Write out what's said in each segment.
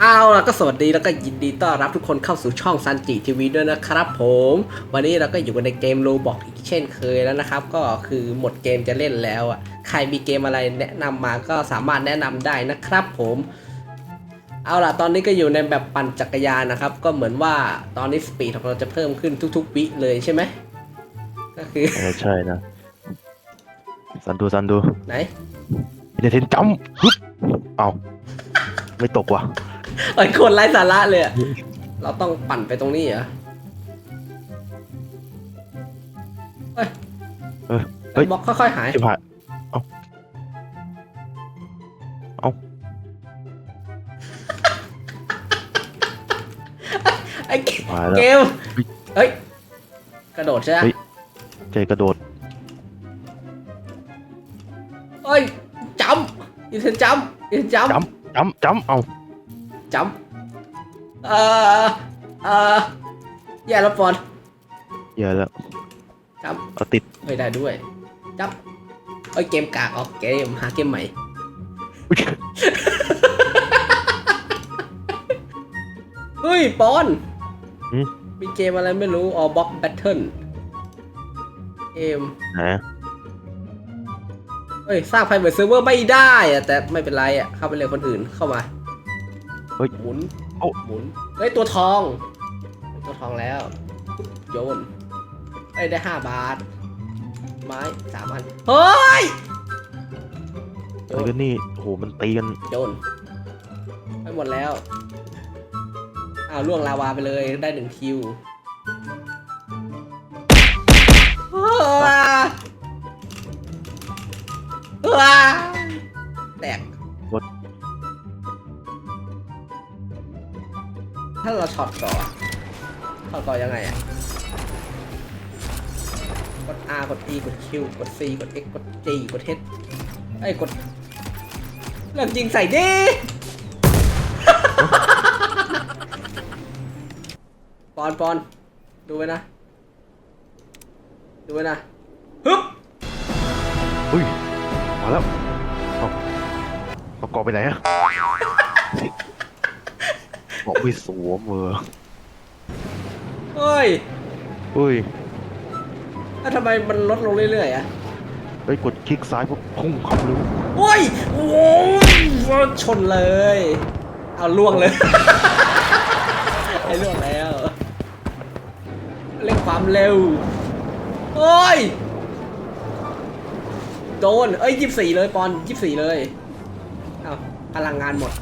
เอาล่ะก็สวัสดีแล้วก็ยินดีต้อนรับทุกคนเข้าสู่ช่องซันจิทีวีด้วยนะครับผม วันนี้เราก็อยู่กันในเกมโลบอกอีกเช่นเคยแล้วนะครับ ก็คือหมดเกมจะเล่นแล้วอะใครมีเกมอะไรแนะนำมาก็สามารถแนะนำได้นะครับผม เอาล่ะตอนนี้ก็อยู่ในแบบปั่นจักรยานนะครับ ก็เหมือนว่าตอนนี้สปีดของเราจะเพิ่มขึ้นทุกๆวิเลยใช่ไหมก็คือเออใช่นะสันดูสันดูไหนเดเทนจัมป์ฮึบเอา ไม่ตกว่ะไอ้ยคนไร้สาระเลยอะเราต้องปั่นไปตรงนี้เหรอเฮ้ยเออเฮ้ย บล็อกค่อยๆหาย ชิบหายเอาเอาไอ้เกหายแล้ว เกมเฮ้ย กระโดดใช่ไหมเฮ้ย ใจกระโดดเฮ้ยจำอินเทนจำอินเทนจำจัมป์ จัมป์จัมป์เอาจำเอ่อเอ่อแย่แล้วปอนเยอะแล้วจเอาติดำไม่ได้ด้วยจำเอ้ยเกมกากออกเกมหาเกมใหม่อุ๊ยเฮ้ยปอนหืมมีเกมอะไรไม่รู้ออบล็อกแบทเทิลเกมนะ เฮ้ย สร้าง private server ไม่ได้อะแต่ไม่เป็นไรอะเข้าไปเลยคนอื่นเข้ามาเฮ้ยหมุนโอ้ หมุนเฮ้ย ตัวทองได้ตัวทองแล้ว โยนเอ้ยได้ห้าบาท ไม้สามอันเฮ้ย โยแล้วนก็นี่โอ้โหมันตีกันโยนไปหมดแล้วอ้าวล่วงลาวาไปเลยได้หนึ่งคิวว้ ว้าแตกถ้าเราช็อตก่อนช็อตก่อนยังไงอะ กด R กด E กด Q กด C กด X กด G กด H ไอ้ยกดเริ่มยิงใส่ดิ ปอนปอนดูไว้นะ ดูไว้นะ ฮึบ อุ้ยมา แล้วเอาเอาเกาะไปไหนอะเกาะไปสวมเออเฮ้ยอุ้ยแล้วทำไมมันลดลงเรื่อยๆอะเฮ้ยกดคลิกซ้ายปุ๊บพุ่งเข้าเร็วโอ้ยโอ้ยชนเลย เอาล่วงเลยไอ้ล่วงแล้ว เร่งความเร็วโอ้ย โดน เอ้ยยี่สี่เลยปอนยี่สี่เลยเอาพลังงานหมด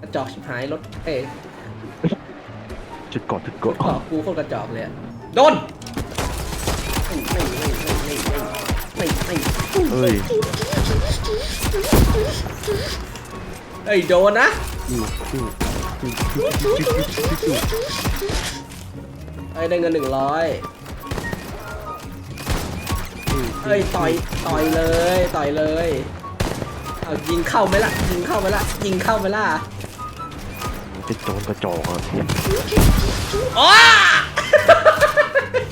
กระจอกชิบหายรถเอ้ยจุดกอดจุดกาะขอบกูโคตรกระจอกเลยโดนไม่ไม่ไม่ไม่ไม่ไม่ไม่เอ้ยเอ้ยโดนนะเอ้ยได้เงินหนึ่งร้อย เอ้ยต่อยต่อยเลยต่อยเลยเอายิงเข้าไหมล่ะยิงเข้าไหมล่ะยิงเข้าไหมล่ะจะโจรกระจอกอะเนี่ยอ๋อ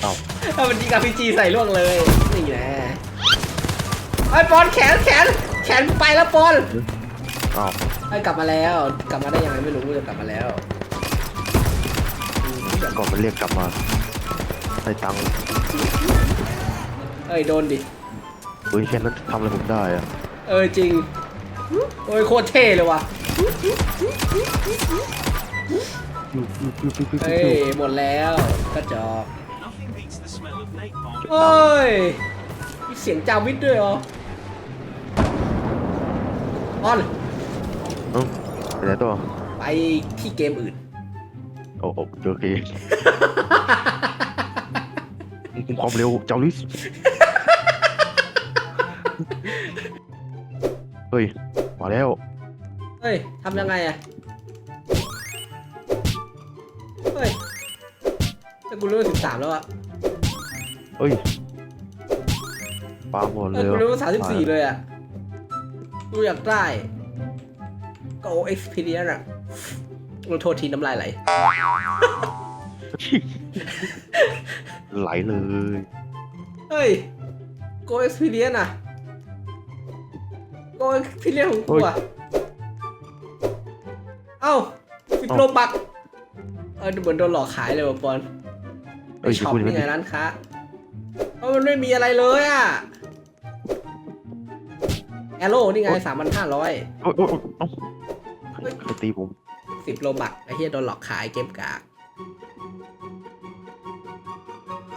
เอ้าถ้ามันยิงอาพีจีใส่ล่วงเลยนี่แหละไอ้ยปอนแขนแขนแขนไปแล้วปอนเอ้าวไอ้ยกลับมาแล้ว กลับมาได้ยังไงไม่รู้จะกลับมาแล้วอืมก่อนมันเรียกกลับมาใส่ตังค์ เอ้ยโดนดิ เฮ้ยแค่นั้นทำอะไรผมได้อะเออจริงโอ้ยโคตรเท่เลยว่ะฟิวฟิวฟิวฟิวฟิวเฮ้ยหมดแล้วกระจอก Nothing beats the smell of napalm. โอ้ยมีเสียงจาวิทด้วยเหรอออนเอ้าไปไหนต่อไปที่เกมอื่น โอ้โอ้โอเคคุมความเร็วเจ้าลิส เฮ้ยมาแล้ว เฮ้ยทำยังไงอะเฮ้ยแต่กูรู้สิบสามแล้วอะเฮ้ยปาหมดเอเลอยกูรู้สามสิบสี่เลยอะกูอยากได้ก็โอเอ็กซ์พีเรียอะกูโทษทีน้ำลายไหล ไหลเลย เฮ้ยโกเอ็กซ์พีเรียอะ โกเอ็กซ์พีเรียของกูอะเอ้าสิบโลบัก เออเหมือนโดนหลอกขายเลยว่ะบอลเอ้ยช็อปพูดอย่างนี่นั้นไงดิร้านค้าเพราะมันไม่มีอะไรเลยอะแอโร่นี่ไงสามพันห้าร้อยโอ้ยโอ้ยโอ้ยเอ้าใครใครตีผมสิบโลบักไอ้เฮียโดนหลอกขายเกมกาก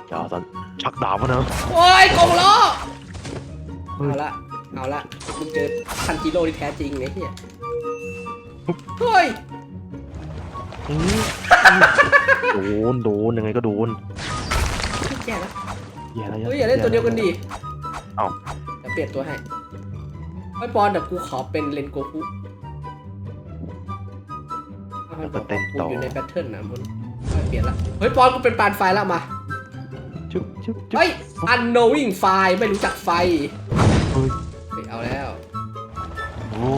อย่าสันชักดาบมานะโอ้ยโกงล้อเฮ้ยเอาละ เอาละมึงเจอทันจิโร่ที่แท้จริงไอ้เฮียเฮ้ยอื้อโดนโดนยังไงก็โดนแย่แล้วอย่าอะไรเฮ้ยอย่าเล่นตัวเดียวกันดิเอ้าเดี๋ยวเปลี่ยนตัวให้ไม่ปอนเดี๋ยวกูขอเป็นเลนโกคุเอาให้บอกว่ากูอยู่ในแพทเทิร์นนะมึงไม่เปลี่ยนละเฮ้ยปอนกูเป็นปานไฟแล้วมาจุ๊บจุ๊บจุ๊บเฮ้ย unknowing ไฟไม่รู้จักไฟ เฮ้ยเฮ้ยเอาแล้วโอ้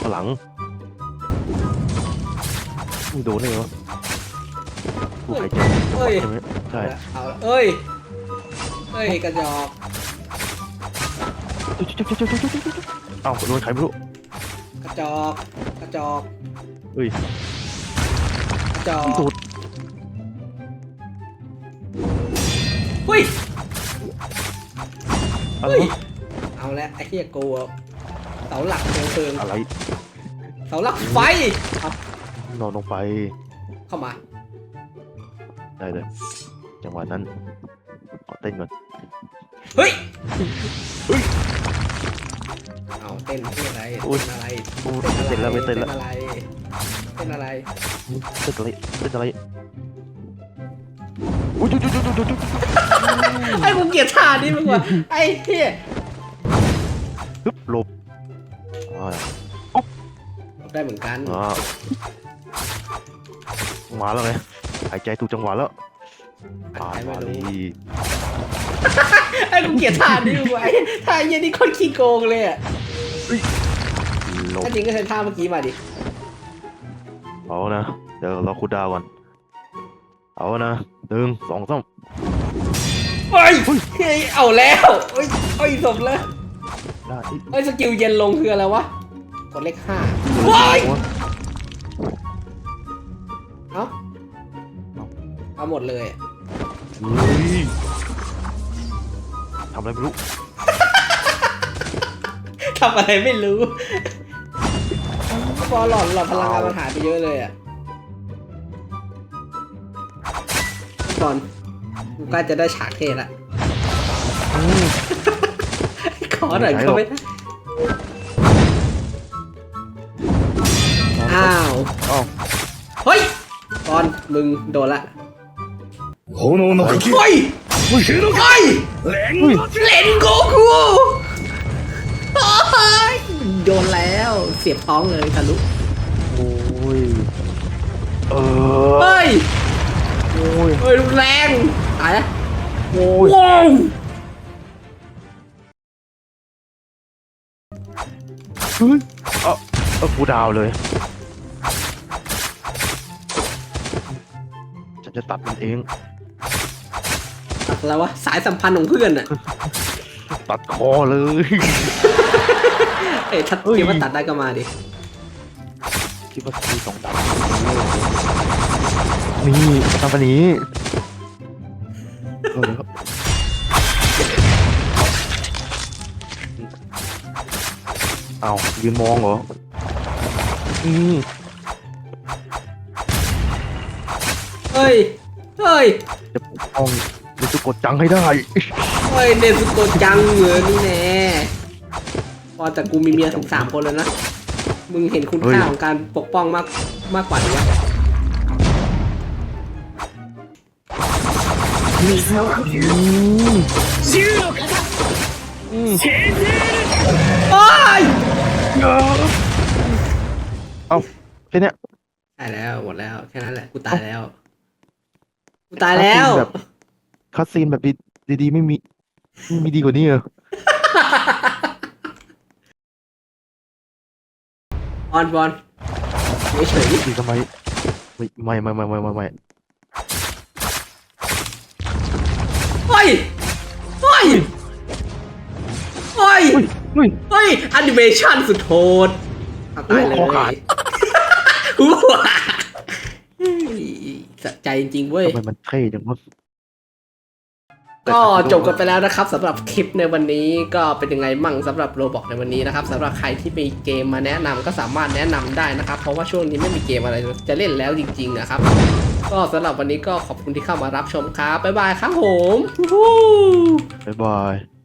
ข้างหลังมึงโดนได้ไงวะกูหายใจเฮ้ยใช่ไหมใช่เอาละเอ้ยเฮ้ยกระจอกจุ๊บจุ๊บจุ๊บจุ๊บจุ๊บจุ๊บจุ๊บเอ้าโดนใครไม่รู้กระจอกกระจอกเฮ้ยกระจอกโดนเฮ้ย อะไรเฮ้ยวะเอาแล้วไอ้เหี้ยกูอะเสาหลักเพลิงเพลิงอะไรเสาหลักไฟเอานอนลงไปเข้ามาได้เลยจังหวะนั้นขอเต้นก่อนเฮ้ยเฮ้ยเอาเต้นที่อะไรโอ้ยเต้นอะไรโอ้เต้นแล้วไม่เต้นแล้วอะไรเต้นอะไรเต้นอะไรเต้นอะไร อุ้ยจุ๊จุ๊จุ๊จุ๊จุ๊ไอ้กูเกลียดท่านี้มึงว่ะไอ้เหี้ยปึ๊บหลบอ่าได้เหมือนกันอ่ามาแล้วไงหายใจถูกจังหวะแล้วอันผ่านไหนไม่มาดีไอ้กูเกลียดท่านี้มึงว่ะไอ้ท่าเหี้ยนี่คนขี้โกงเลยอะถ้าจริงก็ใช้ท่าเมื่อกี้มาดิเอานะ เดี๋ยวเราคูดาวก่อน เอานะ หนึ่งสองสามเฮ้ยเฮ้ยเอาแล้วเฮ้ยเฮ้ยสมแล้วได้เฮ้ยสกิลเย็นลงคืออะไรวะกดเลขห้าว้ายเอ้าเอาหมดเลยอะเฮ้ยทำอะไรไม่รู้ทำอะไรไม่รู้พอหลอดหลอดพลังงานมันหายไปเยอะเลยอะ อนกูก็จะได้ฉากเท่ละขอหน่อยเขาไม่ได้อ้าวเฮ้ยตอนมึงโดนละโอ้โหเฮ้เฮ้ยเฮ้ยเลนโกคูโดนแล้วเสียบท้องเลยทะลุโอ้ยเออเฮ้ย อ้ยเฮ้ยรุนแรงตายแล้วโอ้ยว้าวเฮ้ยเออเออกูดาวเลย ฉันจะตัดมันเอง อะไรวะสายสัมพันธ์ของเพื่อนอะตัดคอเลย เอ้ยถ้าเฮ้ยคิดว่าตัดได้ก็มาดิ คิดว่ามีสองดาว นี่ทำแบบนี้เออเอายืนมองเหรอ อืมเฮ้ย เฮ้ย จะปกป้องมิสุโกะจังให้ได้ เฮ้ยเนซุโกะจังเหมือนนี่แน่พอแต่กูมีเมียถึงสามคนแล้วนะ มึงเห็นคุณค่าของการปกป้องมากมากกว่านี้วะ อืม 銃の型 อืม 先制 โอ้ย เอาแค่เนี้ย ใช่แล้วหมดแล้ว แค่นั้นแหละ กูตายแล้ว กูตายแล้ว แบบคัสซีนแบบดีดีๆไม่มีไม่มีดีกว่านี้เหรอบ อลบอลเฉย ดีทำไมไม่ไม่ไม่ไม่ไม่ไม่ ฮ้ยเฮ้ยเฮ้ยเฮ้ยเฮ้ย เฮ้ยแอนิเมชันสุดโหดเอาตายเลยคอขาดอู้ว้าสะใจจริงๆเว้ย ทำไมมันเท่จังวะก็จบกันไปแล้วนะครับสำหรับคลิปในวันนี้ก็เป็นยังไงมั่งสำหรับโรบอกในวันนี้นะครับสำหรับใครที่มีเกมมาแนะนำก็สามารถแนะนำได้นะครับ เพราะว่าช่วงนี้ไม่มีเกมอะไรจะเล่นแล้วจริงๆนะครับ ก็สำหรับวันนี้ก็ขอบคุณที่เข้ามารับชมครับ บ๊ายบายครับผม บ๊ายบาย